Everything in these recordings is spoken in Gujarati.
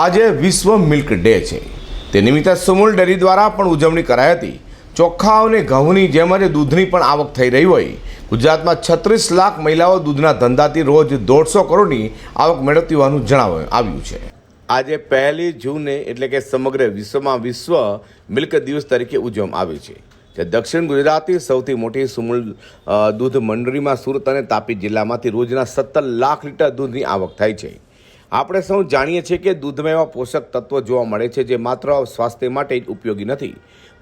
આજે વિશ્વ મિલ્ક ડે છે. તે નિમિત્તે સુમૂલ ડેરી દ્વારા પણ ઉજવણી કરાઈ હતી. ચોખ્ખા અને ઘઉંની જેમ જ દૂધની પણ આવક થઈ રહી હોય. ગુજરાતમાં છત્રીસ લાખ મહિલાઓ દૂધના ધંધાથી રોજ દોઢસો કરોડની આવક મેળવતી હોવાનું જણાવવામાં આવ્યું છે. આજે પહેલી જૂને એટલે કે સમગ્ર વિશ્વમાં વિશ્વ મિલ્ક દિવસ તરીકે ઉજવવામાં આવે છે. જે દક્ષિણ ગુજરાતની સૌથી મોટી સુમુલ દૂધ મંડળીમાં સુરત અને તાપી જિલ્લામાંથી રોજના સત્તર લાખ લીટર દૂધની આવક થાય છે. આપણે સૌ જાણીએ છીએ કે દૂધમાં એવા પોષક તત્વો જોવા મળે છે જે માત્ર સ્વાસ્થ્ય માટે જ ઉપયોગી નથી,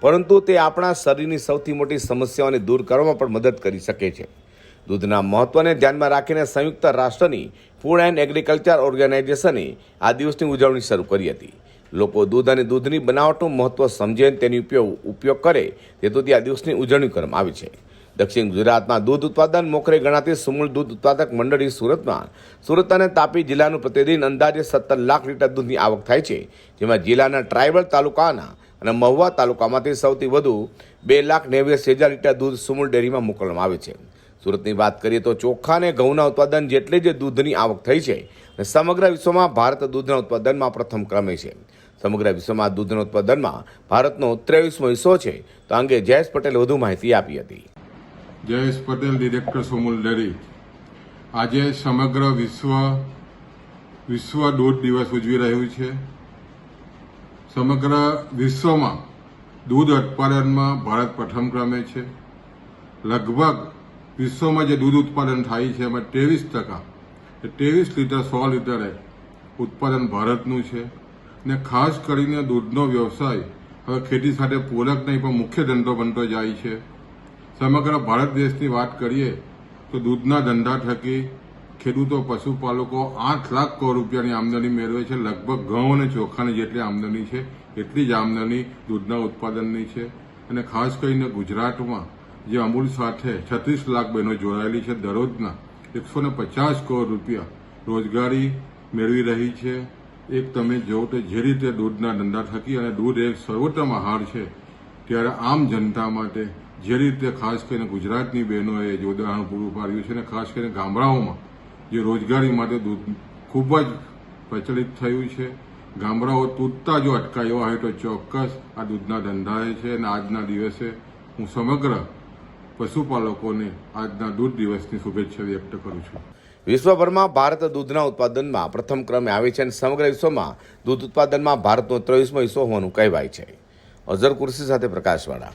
પરંતુ તે આપણા શરીરની સૌથી મોટી સમસ્યાઓને દૂર કરવામાં પણ મદદ કરી શકે છે. દૂધના મહત્ત્વને ધ્યાનમાં રાખીને સંયુક્ત રાષ્ટ્રની ફૂડ એન્ડ એગ્રીકલ્ચર ઓર્ગેનાઇઝેશને આ દિવસની ઉજવણી શરૂ કરી હતી. લોકો દૂધ અને દૂધની બનાવટનું મહત્ત્વ સમજે તેનો ઉપયોગ ઉપયોગ કરે તેથી આ દિવસની ઉજવણી કરવામાં આવી છે. દક્ષિણ ગુજરાતમાં દૂધ ઉત્પાદન મોખરે ગણાતી સુમૂલ દૂધ ઉત્પાદક મંડળી સુરતમાં સુરત અને તાપી જિલ્લાનું પ્રતિદિન અંદાજે સત્તર લાખ લીટર દૂધની આવક થાય છે, જેમાં જિલ્લાના ટ્રાઇબલ તાલુકાના અને મહુવા તાલુકામાંથી સૌથી વધુ બે લાખ નેવ્યાસી હજાર લીટર દૂધ સુમૂળ ડેરીમાં મોકલવામાં આવે છે. સુરતની વાત કરીએ તો ચોખા અને ઘઉંના ઉત્પાદન જેટલી જ દૂધની આવક થઈ છે અને સમગ્ર વિશ્વમાં ભારત દૂધના ઉત્પાદનમાં પ્રથમ ક્રમે છે. સમગ્ર વિશ્વમાં દૂધના ઉત્પાદનમાં ભારતનો ત્રેવીસમો હિસ્સો છે. તો અંગે જયેશ પટેલે વધુ માહિતી આપી હતી. Jayesh Patel director Sumul dairy. આજે સમગ્ર વિશ્વ વિશ્વ દૂધ દિવસ ઉજવી રહ્યું છે. સમગ્ર વિશ્વમાં દૂધ ઉત્પાદનમાં ભારત પ્રથમ ક્રમે છે. લગભગ વિશ્વમાં જે દૂધ ઉત્પાદન થાય છે, એમાં ત્રેવીસ ટકા ત્રેવીસ લીટર, સો લીટરે ઉત્પાદન ભારતનું છે. ને ખાસ કરીને દૂધનો વ્યવસાય હવે ખેતી સાથે પૂરક નહીં, પણ મુખ્ય ધંધો બનતો જાય છે. સમગ્ર ભારત દેશની વાત કરીએ, તો દૂધના ધંધા થકી ખેડૂતો, પશુપાલકો આઠ લાખ કરોડ રૂપિયાની આમદની મેળવે છે. લગભગ ઘઉં અને ચોખાની જેટલી આમદની છે, એટલી જ આમદની દૂધના ઉત્પાદનની છે. અને ખાસ કરીને ગુજરાતમાં જે અમૂલ સાથે છત્રીસ લાખ બહેનો જોડાયેલી છે, દરરોજના એકસો પચાસ કરોડ રૂપિયા રોજગારી મેળવી રહી છે. એક તમે જોવો તો જે રીતે દૂધના ધંધા થકી અને દૂધ એક સર્વોત્તમ આહાર છે, ત્યારે આમ જનતા માટે જે રીતે ખાસ કરીને ગુજરાતની બહેનોએ જે ઉદાહરણ પૂરું પાડ્યું છે અને ખાસ કરીને ગામડાઓમાં જે રોજગારી માટે દૂધ ખૂબ જ પ્રચલિત થયું છે. ગામડાઓ તૂટતા જો અટકાયો હોય તો ચોક્કસ આ દૂધના ધંધાએ છે અને આજના દિવસે હું સમગ્ર પશુપાલકોને આજના દૂધ દિવસની શુભેચ્છા વ્યક્ત કરું છું. વિશ્વભરમાં ભારત દૂધના ઉત્પાદનમાં પ્રથમ ક્રમે આવે છે અને સમગ્ર વિશ્વમાં દૂધ ઉત્પાદનમાં ભારતનો ત્રેવીસમો હિસ્સો હોવાનું કહેવાય છે. અઝર કુર્સી સાથે પ્રકાશવાળા.